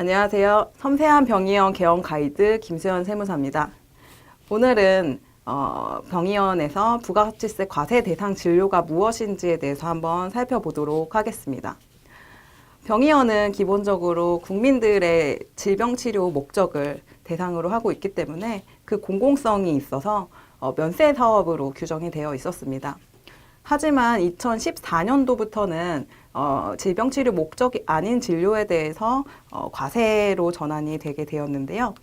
안녕하세요. 섬세한 병의원 개원 가이드 김수현 세무사입니다. 오늘은 어, 병의원에서 부가가치세 과세 대상 진료가 무엇인지에 대해서 한번 살펴보도록 하겠습니다. 병의원은 기본적으로 국민들의 질병 치료 목적을 대상으로 하고 있기 때문에 그 공공성이 있어서 어, 면세 사업으로 규정이 되어 있었습니다. 하지만 2014년도부터는 어, 질병 치료 목적이 아닌 진료에 대해서 어, 과세로 전환이 되게 되었는데요.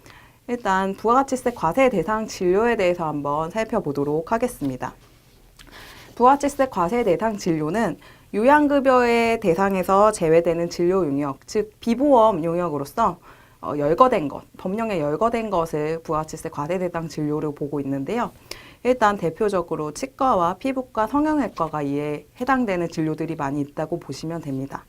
일단 부가가치세 과세 대상 진료에 대해서 한번 살펴보도록 하겠습니다. 부가가치세 과세 대상 진료는 요양급여의 대상에서 제외되는 진료 용역, 즉 비보험 용역으로서 어, 열거된 것, 법령에 열거된 것을 부가가치세 과세 대상 진료로 보고 있는데요. 일단 대표적으로 치과와 피부과, 성형외과가 이에 해당되는 진료들이 많이 있다고 보시면 됩니다.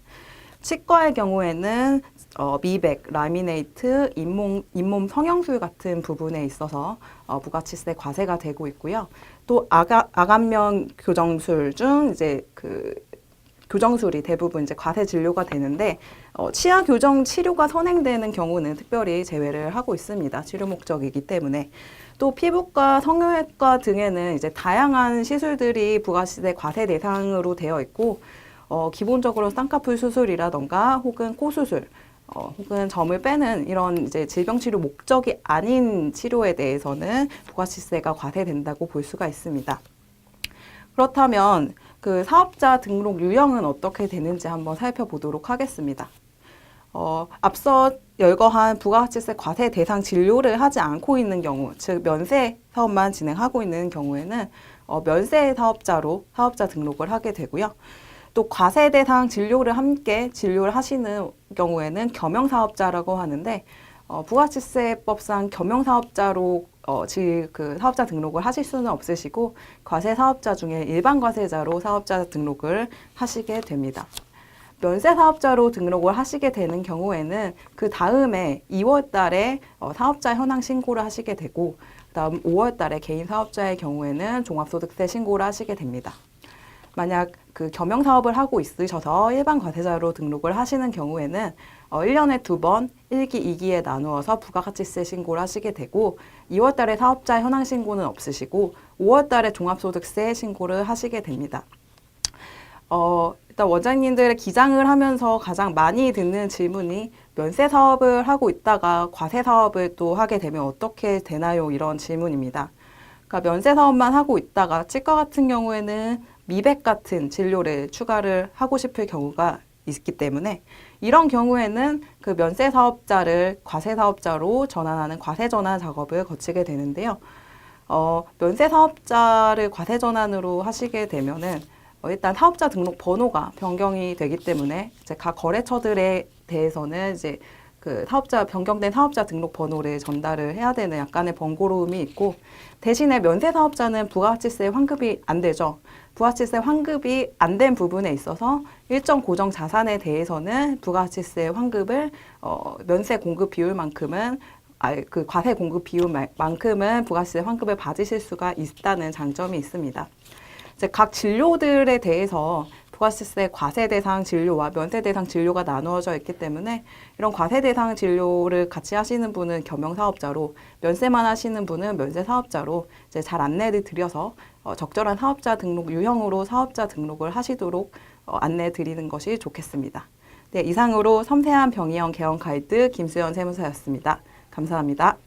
치과의 경우에는 어, 미백, 라미네이트, 잇몸, 잇몸 성형술 같은 부분에 있어서 어, 부가치세 과세가 되고 있고요. 또 아가, 아간면 교정술 중 이제 그 교정술이 대부분 이제 과세 진료가 되는데 어, 치아 교정 치료가 선행되는 경우는 특별히 제외를 하고 있습니다. 치료 목적이기 때문에 또 피부과, 성형외과 등에는 이제 다양한 시술들이 부가시세 과세 대상으로 되어 있고 어, 기본적으로 쌍꺼풀 수술이라던가 혹은 코 수술 어, 혹은 점을 빼는 이런 이제 질병 치료 목적이 아닌 치료에 대해서는 부가시세가 과세된다고 볼 수가 있습니다. 그렇다면 그 사업자 등록 유형은 어떻게 되는지 한번 살펴보도록 하겠습니다. 어, 앞서 열거한 부가가치세 과세 대상 진료를 하지 않고 있는 경우, 즉 면세 사업만 진행하고 있는 경우에는 어, 면세 사업자로 사업자 등록을 하게 되고요. 또 과세 대상 진료를 함께 진료를 하시는 경우에는 겸용 사업자라고 하는데 어, 부가치세법상 겸용 사업자로 어, 지, 그 사업자 등록을 하실 수는 없으시고 과세 사업자 중에 일반 과세자로 사업자 등록을 하시게 됩니다. 면세 사업자로 등록을 하시게 되는 경우에는 그 다음에 2월 달에 어, 사업자 현황 신고를 하시게 되고 그다음 5월 달에 개인 사업자의 경우에는 종합소득세 신고를 하시게 됩니다. 만약 그 겸용 사업을 하고 있으셔서 일반 과세자로 등록을 하시는 경우에는 어, 1년에 두 번 1기, 2기에 나누어서 부가가치세 신고를 하시게 되고 2월 달에 사업자 현황 신고는 없으시고 5월 달에 종합소득세 신고를 하시게 됩니다. 어, 일단 원장님들의 기장을 하면서 가장 많이 듣는 질문이 면세 사업을 하고 있다가 과세 사업을 또 하게 되면 어떻게 되나요? 이런 질문입니다. 그러니까 면세 사업만 하고 있다가 치과 같은 경우에는 미백 같은 진료를 추가를 하고 싶을 경우가 있기 때문에 이런 경우에는 그 면세 사업자를 과세 사업자로 전환하는 과세 전환 작업을 거치게 되는데요. 어, 면세 사업자를 과세 전환으로 하시게 되면은 어, 일단 사업자 등록 번호가 변경이 되기 때문에 이제 각 거래처들에 대해서는 이제 그 사업자 변경된 사업자 등록 번호를 전달을 해야 되는 약간의 번거로움이 있고 대신에 면세 사업자는 부가가치세 환급이 안 되죠. 부가가치세 환급이 안 된 부분에 있어서 일정 고정 자산에 대해서는 부가가치세 환급을 어, 면세 공급 비율만큼은 아, 그 과세 공급 비율만큼은 부가가치세 환급을 받으실 수가 있다는 장점이 있습니다. 이제 각 진료들에 대해서 부가세세 과세 대상 진료와 면세 대상 진료가 나누어져 있기 때문에 이런 과세 대상 진료를 같이 하시는 분은 겸용 사업자로 면세만 하시는 분은 면세 사업자로 이제 잘 안내를 드려서 어, 적절한 사업자 등록 유형으로 사업자 등록을 하시도록 어, 안내 드리는 것이 좋겠습니다. 네, 이상으로 섬세한 병의원 개원 가이드 김수연 세무사였습니다. 감사합니다.